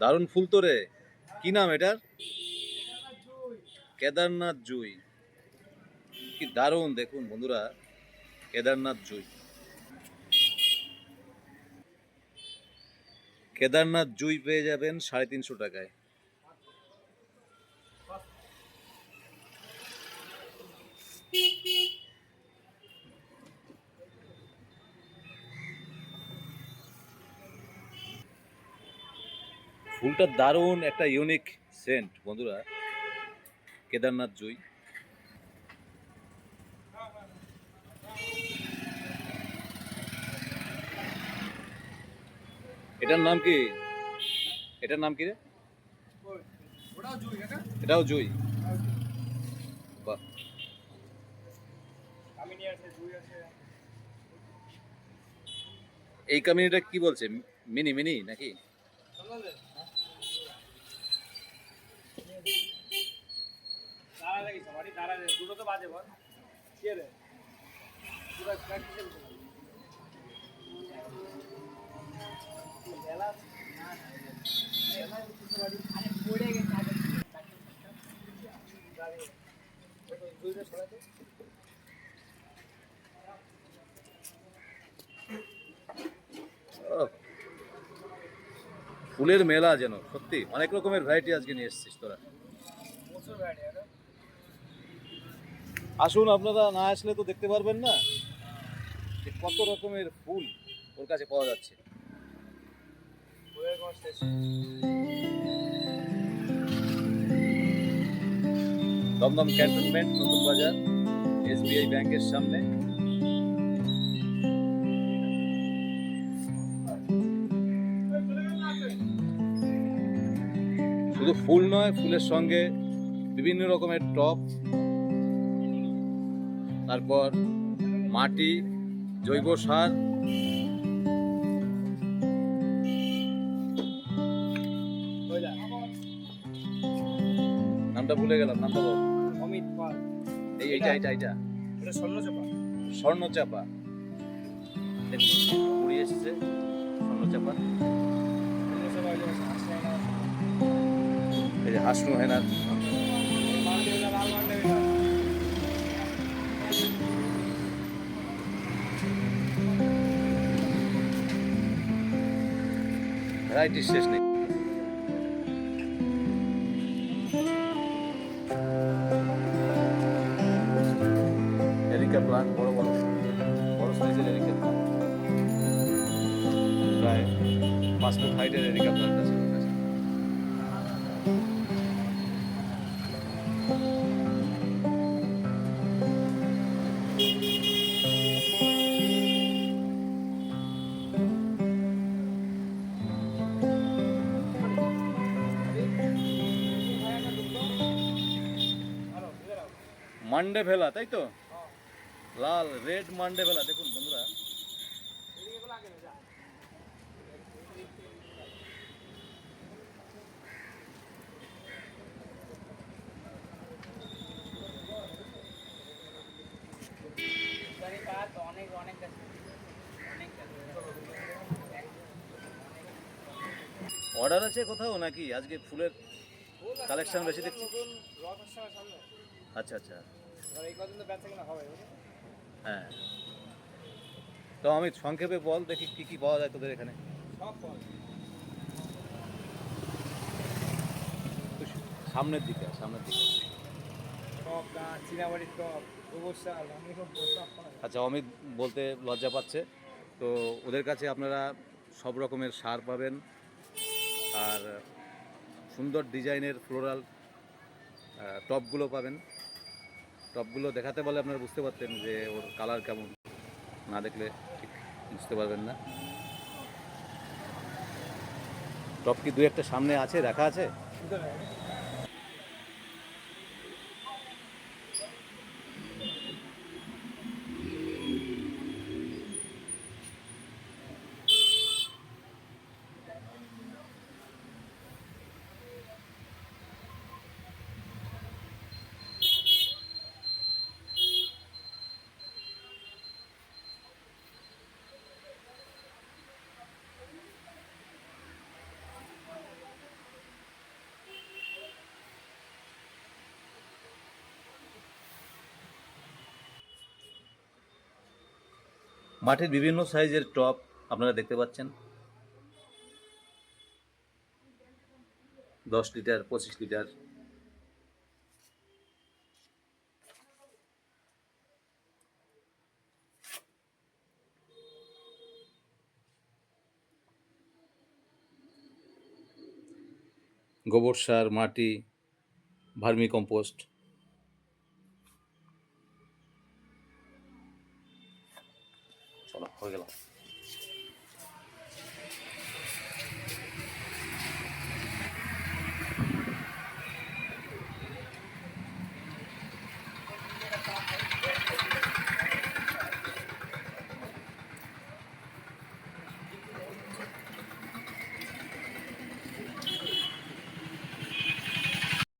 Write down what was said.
দারুণ ফুল তো রে। কি নাম এটার? কেদারনাথ জুই। কি দারুণ দেখুন বন্ধুরা, কেদারনাথ জুই। কেদারনাথ জুই পেয়ে যাবেন সাড়ে তিনশো টাকায়। ফুলটা দারুণ, একটা ইউনিক সেন্ট বন্ধুরা। কেদারনাথ জুই। এটার নাম কি? এটার নাম কি রে? এটাও জুই। এই কমিউনিটা কি বলছে? মিনি মিনি নাকি দাঁড়া লাগিস বাড়ি দাঁড়া রে দুটো তো বাজে কে রে? ফুলের মেলা যেন সত্যি অনেক রকমের ভ্যারাইটি আজকে নিয়ে এসেছিস তোরা। আসুন, আপনারা না আসলে তো দেখতে পারবেন না যে কত রকমের ফুল ওর কাছে পাওয়া যাচ্ছে। দমদম ক্যান্টনমেন্ট, নতুন বাজার, এসবিআই ব্যাংকের সামনে। শুধু ফুল নয়, ফুলের সঙ্গে বিভিন্ন রকমের টপ তারপর মাটি জৈব সার। নামটা ভুলে গেলাম নামটা বল। অমিত পাল। এই এইটা এইটা এইটা। এটা স্বর্ণ চাপা স্বর্ণ চাপা কুড়ি এসেছে স্বর্ণ চাপা স্বর্ণ চাপা ওই যে হাসি না। এই যে হাসনু হেনার ভ্যারাইটি শেষ নেই। এরিকা প্লান্ট, বড় বড় বড় সাইজের এরিকা প্লান্ট। প্রায় পাঁচ ফুট হাইটের এরিকা প্লান্ট আছে। মান্ডে ভেলা তাই তো? লাল রেড মান্ডে ভেলা দেখুন বন্ধুরা। অনেক অনেক অর্ডার আছে কোথাও নাকি? আজকে ফুলের Collection বেশি দেখছি। আচ্ছা আচ্ছা। হ্যাঁ। তো আমি সংক্ষেপে বল দেখি কি কি পাওয়া যায় তোদের এখানে। সামনের দিকে সামনের দিকে। আচ্ছা অমিত বলতে লজ্জা পাচ্ছে। তো ওদের কাছে আপনারা সব রকমের সার পাবেন। আর সুন্দর ডিজাইনের ফ্লোরাল টপগুলো পাবেন। টপগুলো দেখাতে বলে আপনারা বুঝতে পারতেন যে ওর কালার কেমন। না দেখলে ঠিক বুঝতে পারবেন না। টপ কি দু একটা সামনে আছে, রাখা আছে? মাটির বিভিন্ন সাইজের টপ আপনারা দেখতে পাচ্ছেন। দশ লিটার, পঁচিশ লিটার। গোবর সার, মাটি ভার্মি কম্পোস্ট গেলাম